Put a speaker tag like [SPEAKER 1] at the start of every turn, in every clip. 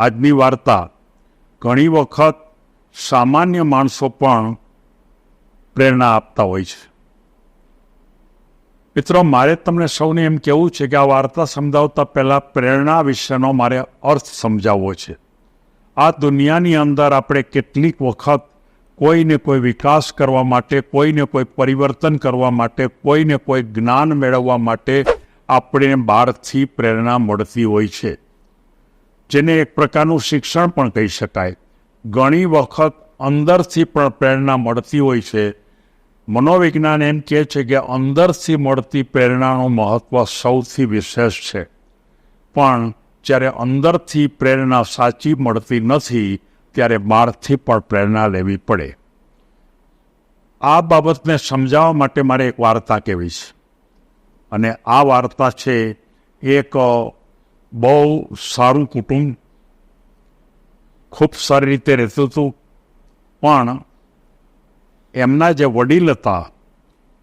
[SPEAKER 1] આજની વાર્તા. ઘણી વખત સામાન્ય માણસો પણ પ્રેરણા આપતા હોય છે. મિત્રો, મારે તમને સૌને એમ કહેવું છે કે આ વાર્તા સમજાવતા પહેલાં પ્રેરણા વિશેનો મારે અર્થ સમજાવવો છે. આ દુનિયાની અંદર આપણે કેટલીક વખત કોઈને કોઈ વિકાસ કરવા માટે, કોઈને કોઈ પરિવર્તન કરવા માટે, કોઈને કોઈ જ્ઞાન મેળવવા માટે આપણે બહારથી પ્રેરણા મળતી હોય છે. જેને એક પ્રકારનું શિક્ષણ પણ કહી શકાય. ઘણી વખત અંદરથી પણ પ્રેરણા મળતી હોય છે. મનોવિજ્ઞાન એમ કહે છે કે અંદરથી મળતી પ્રેરણાનું મહત્ત્વ સૌથી વિશેષ છે. પણ જ્યારે અંદરથી પ્રેરણા સાચી મળતી નથી, ત્યારે બહારથી પણ પ્રેરણા લેવી પડે. આ બાબતને સમજાવવા માટે મારે એક વાર્તા કહેવી છે. અને આ વાર્તા છે એક બહુ સારું કુટુંબ, ખૂબ સારી રીતે રહેતું હતું, પણ એમના જે વડીલ હતા,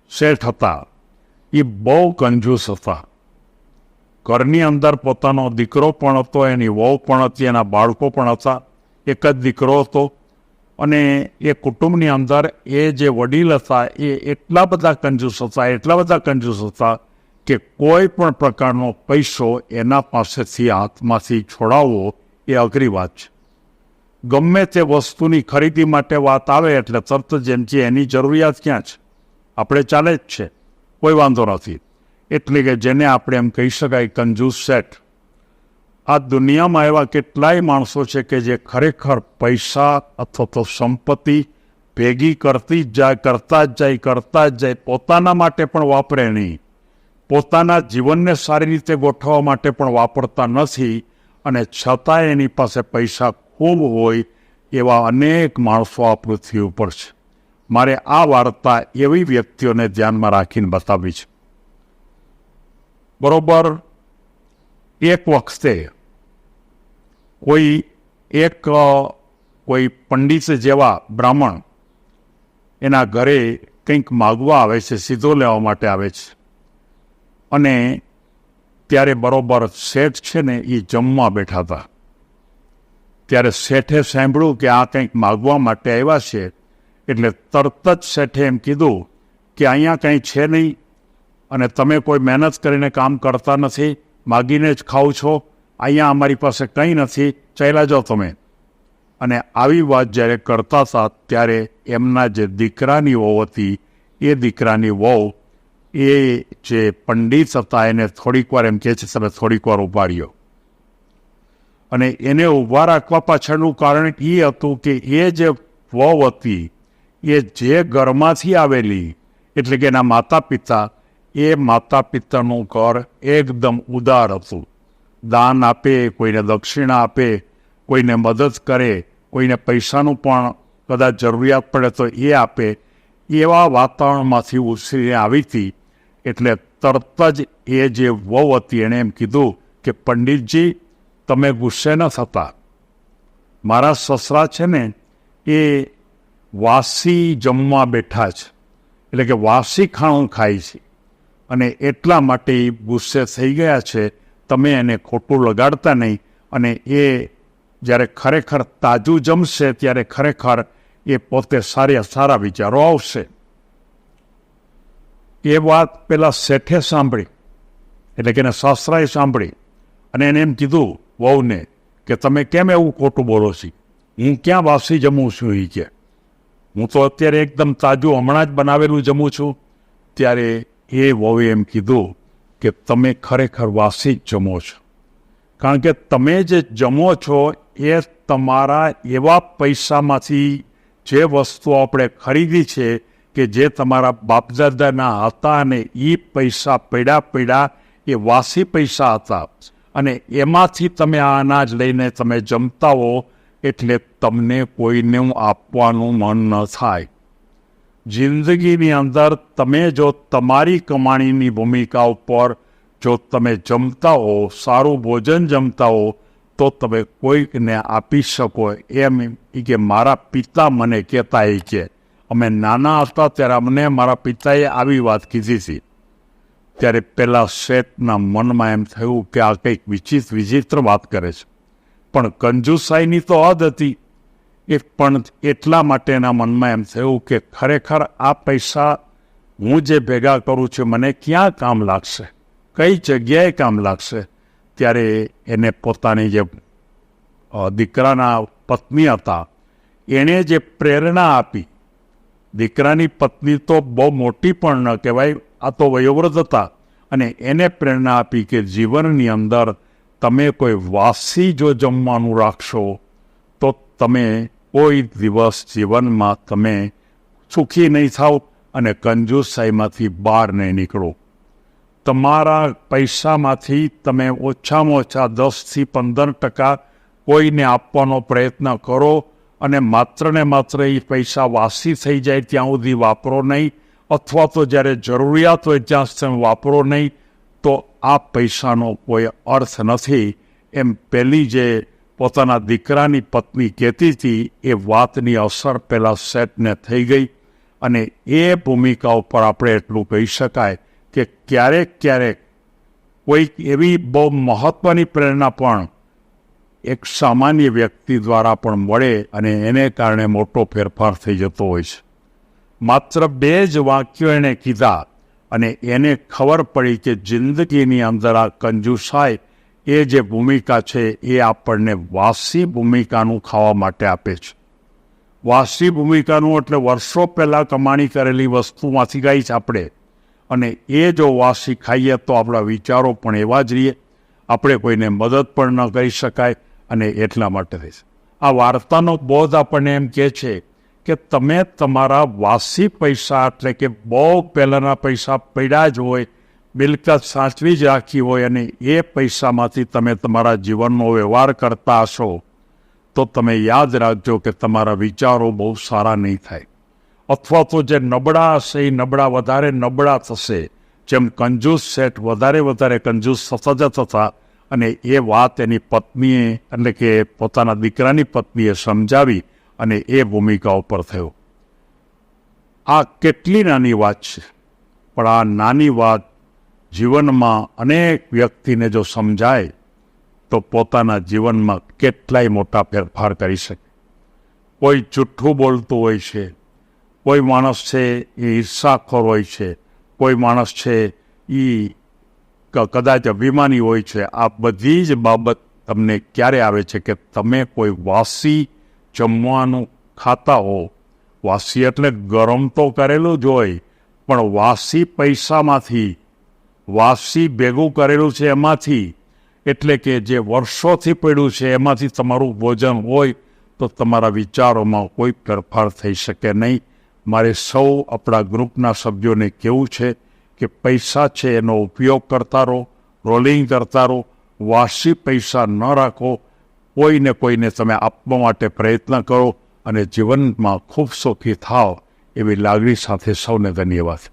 [SPEAKER 1] શેઠ હતા, એ બહુ કંજૂસ હતા. ઘરની અંદર પોતાનો દીકરો પણ હતો, એની વહુ પણ હતી, એના બાળકો પણ હતા. એક જ દીકરો હતો અને એ કુટુંબની અંદર એ જે વડીલ હતા, એ એટલા બધા કંજૂસ હતા, એટલા બધા કંજૂસ હતા કે કોઈ પણ પ્રકારનો પૈસો એના પાસેથી હાથમાંથી છોડાવવો એ અઘરી વાત છે. ગમે તે વસ્તુની ખરીદી માટે વાત આવે એટલે તરત જેમ કે એની જરૂરિયાત ક્યાં છે? આપણે ચાલે જ છે. કોઈ વાંધો નથી. એટલે કે જેને આપણે એમ કહી શકાય કંજૂસ સેટ. આ દુનિયામાં એવા કેટલાય માણસો છે કે જે ખરેખર પૈસા અથવા તો સંપત્તિ ભેગી કરતી જ જાય, કરતા જ જાય, કરતા જ જાય, પોતાના માટે પણ વાપરે નહીં. પોતાના જીવનને સારી રીતે ગોઠવવા માટે પણ વાપરતા નથી અને છતાંય એની પાસે પૈસા ખૂબ હોય એવા અનેક માણસો આ પૃથ્વી ઉપર છે. મારે આ વાર્તા એવી વ્યક્તિઓને ધ્યાનમાં રાખીને બતાવી છે. બરોબર એક વખતે કોઈ એક, કોઈ પંડિત જેવા બ્રાહ્મણ એના ઘરે કંઈક માગવા આવે છે, સીધો લેવા માટે આવે છે. અને ત્યારે બરોબર શેઠ છે ને એ જમવા બેઠા હતા. ત્યારે શેઠે સાંભળ્યું કે આ કંઈક માગવા માટે આવ્યા છે, એટલે તરત જ શેઠે એમ કીધું કે અહીંયા કંઈ છે નહીં અને તમે કોઈ મહેનત કરીને કામ કરતા નથી, માગીને જ ખાઓ છો, અહીંયા અમારી પાસે કંઈ નથી, ચાલ્યા જાઓ તમે. અને આવી વાત જ્યારે કરતા હતા, ત્યારે એમના જે દીકરાની વહુ હતી, એ દીકરાની વહુ એ જે પંડિત હતા એને થોડીક વાર એમ કહે છે, તમે થોડીક વાર ઉપાડ્યો અને એને ઊભા રાખવા પાછળનું કારણ એ હતું કે એ જે વહુ હતી, એ જે ઘરમાંથી આવેલી, એટલે કે એના માતા પિતા એ માતા પિતાનું ઘર એકદમ ઉદાર હતું. દાન આપે, કોઈને દક્ષિણા આપે, કોઈને મદદ કરે, કોઈને પૈસાનું પણ કદાચ જરૂરિયાત પડે તો એ આપે. એવા વાતાવરણમાંથી ઉછરીને આવી હતી એટલે તરત જ એ જે વહુ હતી એણે એમ કીધું કે, પંડિતજી, તમે ગુસ્સે ન થતા. મારા સસરા છે ને, એ વાસી જમવા બેઠા છે. એટલે કે વાસી ખાણું ખાય છે. અને એટલા માટે ગુસ્સે થઈ ગયા છે, તમે એને ખોટું લગાડતા નહીં. અને એ જ્યારે ખરેખર તાજું જમશે, ત્યારે ખરેખર એ પોતે સારા સારા વિચારો આવશે. એ વાત પેલા શેઠે સાંભળી, એટલે કે એને સાસરાએ સાંભળી અને એને એમ કીધું, વહુને, કે તમે કેમ એવું ખોટું બોલો છો? હું ક્યાં વાસી જમું છું એ કે? હું તો અત્યારે એકદમ તાજું હમણાં જ બનાવેલું જમું છું. ત્યારે એ વહુએ એમ કીધું કે, તમે ખરેખર વાસી જ જમો છો. કારણ કે તમે જે જમો છો એ તમારા એવા પૈસામાંથી જે વસ્તુઓ આપણે ખરીદી છે કે જે તમારા બાપદાદાના હતા અને એ પૈસા પડ્યા પડ્યા એ વાસી પૈસા હતા. અને એમાંથી તમે આ અનાજ લઈને તમે જમતા હો એટલે તમને કોઈને આપવાનું મન ન થાય. જિંદગીની અંદર તમે જો તમારી કમાણીની ભૂમિકા ઉપર જો તમે જમતા હો, સારું ભોજન જમતા હો, તો તમે કોઈકને આપી શકો એમ કે મારા પિતા મને કહેતા એ કે અમે નાના હતા ત્યારે અમને મારા પિતાએ આવી વાત કીધી હતી. ત્યારે પેલા શેઠના મનમાં એમ થયું કે આ કંઈક વિચિત્ર વિચિત્ર વાત કરે છે. પણ કંજુસાઈની તો હદ હતી. એ પણ એટલા માટે એના મનમાં એમ થયું કે ખરેખર આ પૈસા હું જે ભેગા કરું છું, મને ક્યાં કામ લાગશે? કઈ જગ્યાએ કામ લાગશે? ત્યારે એને પોતાની જે દીકરાના પત્ની હતા, એણે જે પ્રેરણા આપી દીકરાની પત્ની તો બહુ મોટી પણ ન કહેવાય, આ તો વયોવૃદ્ધ હતા. અને એને પ્રેરણા આપી કે જીવનની અંદર તમે કોઈ વાસી જો જમવાનું રાખશો, તો તમે કોઈ દિવસ જીવનમાં તમે સુખી નહીં થાવ અને કંજૂસાઈમાંથી બહાર નહીં નીકળો. તમારા પૈસામાંથી તમે ઓછામાં ઓછા દસથી પંદર ટકા કોઈને આપવાનો પ્રયત્ન કરો અને માત્ર ને માત્ર એ પૈસા વાસી થઈ જાય ત્યાં સુધી વાપરો નહીં, અથવા તો જ્યારે જરૂરિયાત હોય ત્યાં સુધી વાપરો નહીં, તો આ પૈસાનો કોઈ અર્થ નથી. એમ પહેલી જે પોતાના દીકરાની પત્ની કહેતી હતી, એ વાતની અસર પહેલાં સેટને થઈ ગઈ અને એ ભૂમિકા ઉપર આપણે એટલું કહી શકાય કે ક્યારેક ક્યારેક કોઈક એવી બહુ મહત્ત્વની પ્રેરણા પણ એક સામાન્ય વ્યક્તિ દ્વારા પણ મળે અને એને કારણે મોટો ફેરફાર થઈ જતો હોય છે. માત્ર બે જ વાક્યો એણે કીધા અને એને ખબર પડી કે જિંદગીની અંદર આ કંજુસાઈ એ જે ભૂમિકા છે એ આપણને વાસી ભૂમિકાનું ખાવા માટે આપે છે. વાસી ભૂમિકાનું એટલે વર્ષો પહેલાં કમાણી કરેલી વસ્તુમાંથી ગાઈ છે આપણે. અને એ જો વાસી ખાઈએ તો આપણા વિચારો પણ એવા જ રહીએ. આપણે કોઈને મદદ પણ ન કરી શકાય. અને એટલા માટે થઈ આ વાર્તાનો બોધ આપણને એમ કહે છે કે તમે તમારા વાસી પૈસા, એટલે કે બહુ પહેલાંના પૈસા પડ્યા જ હોય, મિલકત સાચવી જ રાખી હોય અને એ પૈસામાંથી તમે તમારા જીવનનો વ્યવહાર કરતા હશો, તો તમે યાદ રાખજો કે તમારા વિચારો બહુ સારા નહીં થાય. અથવા તો જે નબળા હશે, એ નબળા વધારે નબળા થશે. જેમ કંજૂસ સેટ વધારે વધારે કંજૂસ થતા જ થતા અને એ વાત એની પત્નીએ, એટલે કે પોતાના દીકરાની પત્નીએ સમજાવી અને એ ભૂમિકા ઉપર થયો. આ કેટલી નાની વાત છે. પણ આ નાની વાત જીવનમાં અનેક વ્યક્તિને જો સમજાય, તો પોતાના જીવનમાં કેટલાય મોટા ફેરફાર કરી શકે. કોઈ જુઠ્ઠું બોલતું હોય છે, કોઈ માણસ છે એ ઈર્ષાખોર હોય છે, કોઈ માણસ છે એ કદાચ અભિમાની હોય છે. આ બધી જ બાબત તમને ક્યારે આવે છે કે તમે કોઈ વાસી જમવાનું ખાતા હો? વાસી એટલે ગરમ તો કરેલું જ હોય, પણ વાસી પૈસામાંથી, વાસી ભેગું કરેલું છે એમાંથી. એટલે કે જે વર્ષોથી પડ્યું છે એમાંથી તમારું ભોજન હોય તો તમારા વિચારોમાં કોઈ ફેરફાર થઈ શકે નહીં. મારે સૌ આપણા ગ્રુપના સભ્યોને કેવું છે કે પૈસા છે એનો ઉપયોગ કરતા રહો રોલિંગ કરતા રહો વાસી પૈસા ન રાખો કોઈને કોઈને તમે આપવા માટે પ્રયત્ન કરો અને જીવનમાં ખૂબ સુખી થાવ એવી લાગણી સાથે સૌને ધન્યવાદ